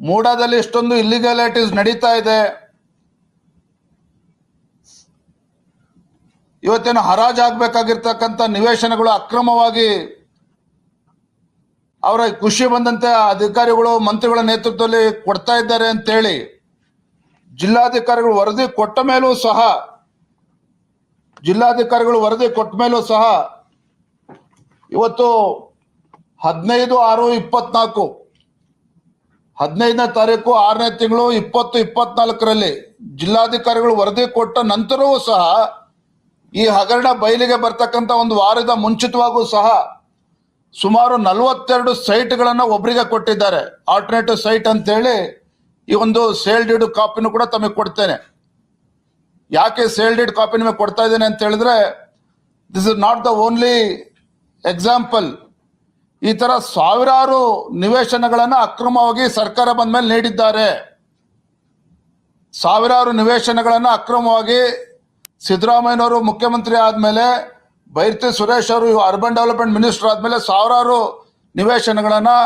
ಮೂಡಾದಲ್ಲಿ ಇಷ್ಟೊಂದು ಇಲ್ಲಿಗಲಿಟೀಸ್ ನಡೀತಾ ಇದೆ. ಇವತ್ತೇನು ಹರಾಜಾಗಬೇಕಾಗಿರ್ತಕ್ಕಂಥ ನಿವೇಶನಗಳು ಅಕ್ರಮವಾಗಿ ಅವರ ಖುಷಿ ಬಂದಂತೆ ಅಧಿಕಾರಿಗಳು, ಮಂತ್ರಿಗಳ ನೇತೃತ್ವದಲ್ಲಿ ಕೊಡ್ತಾ ಇದ್ದಾರೆ ಅಂತೇಳಿ ಜಿಲ್ಲಾಧಿಕಾರಿಗಳು ವರದಿ ಕೊಟ್ಟ ಮೇಲೂ ಸಹ, ಜಿಲ್ಲಾಧಿಕಾರಿಗಳು ವರದಿ ಕೊಟ್ಟ ಮೇಲೂ ಸಹ ಇವತ್ತು ಹದಿನೈದು ಆರು ಇಪ್ಪತ್ನಾಲ್ಕು ಹದಿನೈದನೇ ತಾರೀಕು ಆರನೇ ತಿಂಗಳು ಇಪ್ಪತ್ತು ಇಪ್ಪತ್ನಾಲ್ಕರಲ್ಲಿ ಜಿಲ್ಲಾಧಿಕಾರಿಗಳು ವರದಿ ಕೊಟ್ಟ ನಂತರವೂ ಸಹ ಈ ಹಗರಣ ಬಯಲಿಗೆ ಬರ್ತಕ್ಕಂಥ ಒಂದು ವಾರದ ಮುಂಚಿತವಾಗೂ ಸಹ ಸುಮಾರು ನಲವತ್ತೆರಡು ಸೈಟ್ಗಳನ್ನು ಒಬ್ಬರಿಗೆ ಕೊಟ್ಟಿದ್ದಾರೆ. ಆಲ್ಟರ್ನೇಟಿವ್ ಸೈಟ್ ಅಂತೇಳಿ ಈ ಒಂದು ಸೇಲ್ ಡೀಡ್ ಕಾಪಿನೂ ಕೂಡ ತಮಗೆ ಕೊಡ್ತೇನೆ. ಯಾಕೆ ಸೇಲ್ ಡೀಡ್ ಕಾಪಿ ನಿಮಗೆ ಕೊಡ್ತಾ ಇದ್ದೇನೆ ಅಂತ ಹೇಳಿದ್ರೆ this is not the only example ಈ ತರ ಸಾವಿರಾರು ನಿವೇಶನಗಳನ್ನು ಅಕ್ರಮವಾಗಿ ಸರ್ಕಾರ ಬಂದ ಮೇಲೆ ನೀಡಿದ್ದಾರೆ. ಸಾವಿರಾರು ನಿವೇಶನಗಳನ್ನು ಅಕ್ರಮವಾಗಿ ಸಿದ್ದರಾಮಯ್ಯನವರು ಮುಖ್ಯಮಂತ್ರಿ ಆದಮೇಲೆ ಬೈರ್ತಿ ಸುರೇಶ್ ಅವರು ಅರ್ಬನ್ ಡೆವಲಪ್ಮೆಂಟ್ ಮಿನಿಸ್ಟರ್ ಆದಮೇಲೆ ಸಾವಿರಾರು ನಿವೇಶನಗಳನ್ನು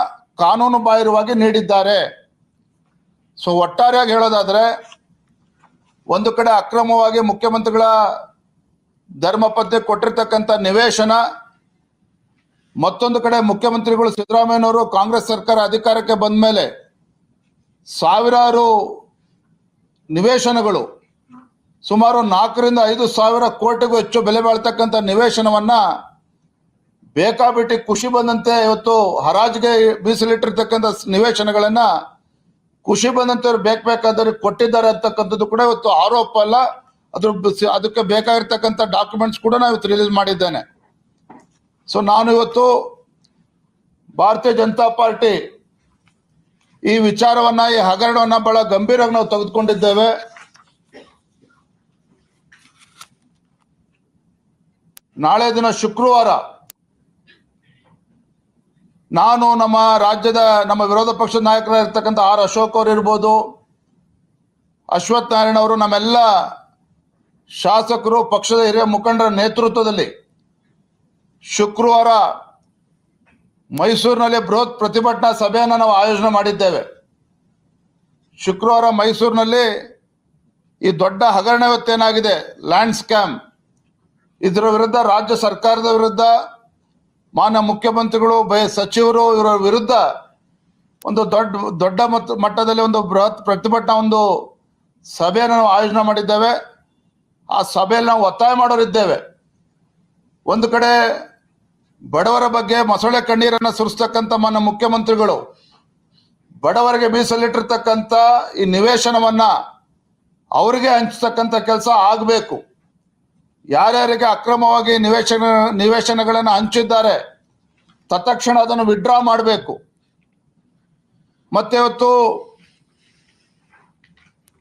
ಕಾನೂನು ಬಾಹಿರವಾಗಿ ನೀಡಿದ್ದಾರೆ. ಸೊ ಒಟ್ಟಾರೆಯಾಗಿ ಹೇಳೋದಾದ್ರೆ ಒಂದು ಕಡೆ ಅಕ್ರಮವಾಗಿ ಮುಖ್ಯಮಂತ್ರಿಗಳ ಧರ್ಮಪತ್ನಿ ಕೊಟ್ಟಿರ್ತಕ್ಕಂಥ ನಿವೇಶನ ಮತ್ತೊಂದು ಕಡೆ ಮುಖ್ಯಮಂತ್ರಿಗಳು ಸಿದ್ದರಾಮಯ್ಯನವರು ಕಾಂಗ್ರೆಸ್ ಸರ್ಕಾರ ಅಧಿಕಾರಕ್ಕೆ ಬಂದ ಮೇಲೆ ಸಾವಿರಾರು ನಿವೇಶನಗಳು, ಸುಮಾರು ನಾಲ್ಕರಿಂದ ಐದು ಸಾವಿರ ಕೋಟಿಗೂ ಹೆಚ್ಚು ಬೆಲೆ ಬಾಳ್ತಕ್ಕಂಥ ನಿವೇಶನವನ್ನ ಬೇಕಾಬಿಟ್ಟಿ ಖುಷಿ ಬಂದಂತೆ ಇವತ್ತು ಹರಾಜಿಗೆ ಮೀಸಲಿಟ್ಟಿರ್ತಕ್ಕಂಥ ನಿವೇಶನಗಳನ್ನ ಖುಷಿ ಬಂದಂತೆ ಬೇಕು ಬೇಕಾದವ್ರಿಗೆ ಕೊಟ್ಟಿದ್ದಾರೆ ಅಂತಕ್ಕಂಥದ್ದು ಕೂಡ ಇವತ್ತು ಆರೋಪ ಅಲ್ಲ. ಅದ್ರ ಅದಕ್ಕೆ ಬೇಕಾಗಿರ್ತಕ್ಕಂಥ ಡಾಕ್ಯುಮೆಂಟ್ಸ್ ಕೂಡ ನಾವು ಇವತ್ತು ರಿಲೀಸ್ ಮಾಡಿದ್ದೇನೆ. ಸೊ ನಾನು ಇವತ್ತು ಭಾರತೀಯ ಜನತಾ ಪಾರ್ಟಿ ಈ ವಿಚಾರವನ್ನ, ಈ ಹಗರಣವನ್ನ ಬಹಳ ಗಂಭೀರವಾಗಿ ನಾವು ತೆಗೆದುಕೊಂಡಿದ್ದೇವೆ. ನಾಳೆ ದಿನ ಶುಕ್ರವಾರ ನಾನು ನಮ್ಮ ರಾಜ್ಯದ, ನಮ್ಮ ವಿರೋಧ ಪಕ್ಷದ ನಾಯಕರಾಗಿರ್ತಕ್ಕಂಥ ಆರ್ ಅಶೋಕ್ ಅವರು ಇರ್ಬೋದು, ಅಶ್ವಥ್ ನಾರಾಯಣ ಅವರು, ನಮ್ಮೆಲ್ಲ ಶಾಸಕರು, ಪಕ್ಷದ ಹಿರಿಯ ಮುಖಂಡರ ನೇತೃತ್ವದಲ್ಲಿ ಶುಕ್ರವಾರ ಮೈಸೂರಿನಲ್ಲಿ ಬೃಹತ್ ಪ್ರತಿಭಟನಾ ಸಭೆಯನ್ನು ನಾವು ಆಯೋಜನೆ ಮಾಡಿದ್ದೇವೆ. ಶುಕ್ರವಾರ ಮೈಸೂರಿನಲ್ಲಿ ಈ ದೊಡ್ಡ ಹಗರಣ ಇವತ್ತೇನಾಗಿದೆ ಲ್ಯಾಂಡ್ ಸ್ಕ್ಯಾಮ್. ಇದರ ವಿರುದ್ಧ ರಾಜ್ಯ ಸರ್ಕಾರದ ವಿರುದ್ಧ ಮಾನ್ಯ ಮುಖ್ಯಮಂತ್ರಿಗಳು ಬಯ ಸಚಿವರು ಇವರ ವಿರುದ್ಧ ಒಂದು ದೊಡ್ಡ ದೊಡ್ಡ ಮಟ್ಟ ಮಟ್ಟದಲ್ಲಿ ಒಂದು ಬೃಹತ್ ಪ್ರತಿಭಟನಾ ಒಂದು ಸಭೆಯನ್ನು ನಾವು ಆಯೋಜನೆ ಮಾಡಿದ್ದೇವೆ. ಆ ಸಭೆಯಲ್ಲಿ ನಾವು ಒತ್ತಾಯ ಮಾಡೋರಿದ್ದೇವೆ. ಒಂದು ಕಡೆ ಬಡವರ ಬಗ್ಗೆ ಮೊಸಳೆ ಕಣ್ಣೀರನ್ನು ಸುರಿಸ್ತಕ್ಕಂಥ ನಮ್ಮ ಮುಖ್ಯಮಂತ್ರಿಗಳು, ಬಡವರಿಗೆ ಮೀಸಲಿಟ್ಟಿರ್ತಕ್ಕಂಥ ಈ ನಿವೇಶನವನ್ನ ಅವರಿಗೆ ಹಂಚತಕ್ಕಂಥ ಕೆಲಸ ಆಗಬೇಕು. ಯಾರ್ಯಾರಿಗೆ ಅಕ್ರಮವಾಗಿ ನಿವೇಶನ, ನಿವೇಶನಗಳನ್ನು ಹಂಚಿದ್ದಾರೆ, ತತ್ಕ್ಷಣ ಅದನ್ನು ವಿಡ್ರಾ ಮಾಡಬೇಕು. ಮತ್ತೆ ಇವತ್ತು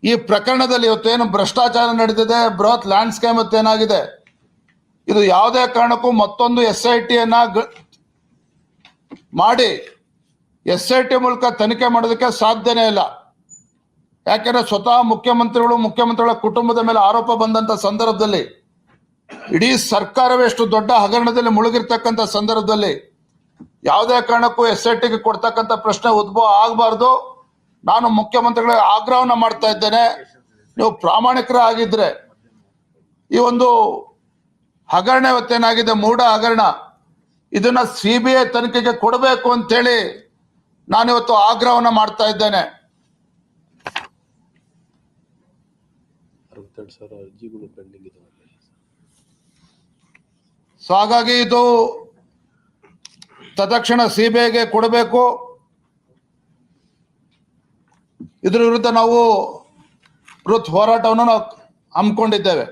ಈ ಪ್ರಕರಣದಲ್ಲಿ ಇವತ್ತು ಏನು ಭ್ರಷ್ಟಾಚಾರ ನಡೆದಿದೆ ಬೃಹತ್ ಲ್ಯಾಂಡ್ ಸ್ಕ್ಯಾಮ್ ಇವತ್ತು ಏನಾಗಿದೆ ಇದು ಯಾವುದೇ ಕಾರಣಕ್ಕೂ ಮತ್ತೊಂದು ಎಸ್ ಐ ಟಿಯನ್ನ ಮಾಡಿ ಎಸ್ ಐ ಟಿ ಮೂಲಕ ತನಿಖೆ ಮಾಡೋದಕ್ಕೆ ಸಾಧ್ಯನೇ ಇಲ್ಲ. ಯಾಕೆಂದ್ರೆ ಸ್ವತಃ ಮುಖ್ಯಮಂತ್ರಿಗಳು, ಮುಖ್ಯಮಂತ್ರಿಗಳ ಕುಟುಂಬದ ಮೇಲೆ ಆರೋಪ ಬಂದಂತ ಸಂದರ್ಭದಲ್ಲಿ, ಇಡೀ ಸರ್ಕಾರವೇ ಎಷ್ಟು ದೊಡ್ಡ ಹಗರಣದಲ್ಲಿ ಮುಳುಗಿರ್ತಕ್ಕಂಥ ಸಂದರ್ಭದಲ್ಲಿ ಯಾವುದೇ ಕಾರಣಕ್ಕೂ ಎಸ್ ಐ ಟಿಗೆ ಕೊಡ್ತಕ್ಕಂಥ ಪ್ರಶ್ನೆ ಉದ್ಭವ ಆಗಬಾರ್ದು. ನಾನು ಮುಖ್ಯಮಂತ್ರಿಗಳಿಗೆ ಆಗ್ರಹವನ್ನ ಮಾಡ್ತಾ ಇದ್ದೇನೆ. ನೀವು ಪ್ರಾಮಾಣಿಕರ ಆಗಿದ್ರೆ ಈ ಒಂದು ಹಗರಣ ಇವತ್ತೇನಾಗಿದೆ? ಮೂಢ ಹಗರಣ. ಇದನ್ನ ಸಿ ಬಿ ಐ ತನಿಖೆಗೆ ಕೊಡಬೇಕು ಅಂತೇಳಿ ನಾನಿವತ್ತು ಆಗ್ರಹವನ್ನ ಮಾಡ್ತಾ ಇದ್ದೇನೆ. ಸೊ ಹಾಗಾಗಿ ಇದು ತದಕ್ಷಣ ಸಿ ಬಿ ಐಗೆ ಕೊಡಬೇಕು. ಇದ್ರ ವಿರುದ್ಧ ನಾವು ಬೃಹತ್ ಹೋರಾಟವನ್ನು ನಾವು ಹಮ್ಮಿಕೊಂಡಿದ್ದೇವೆ.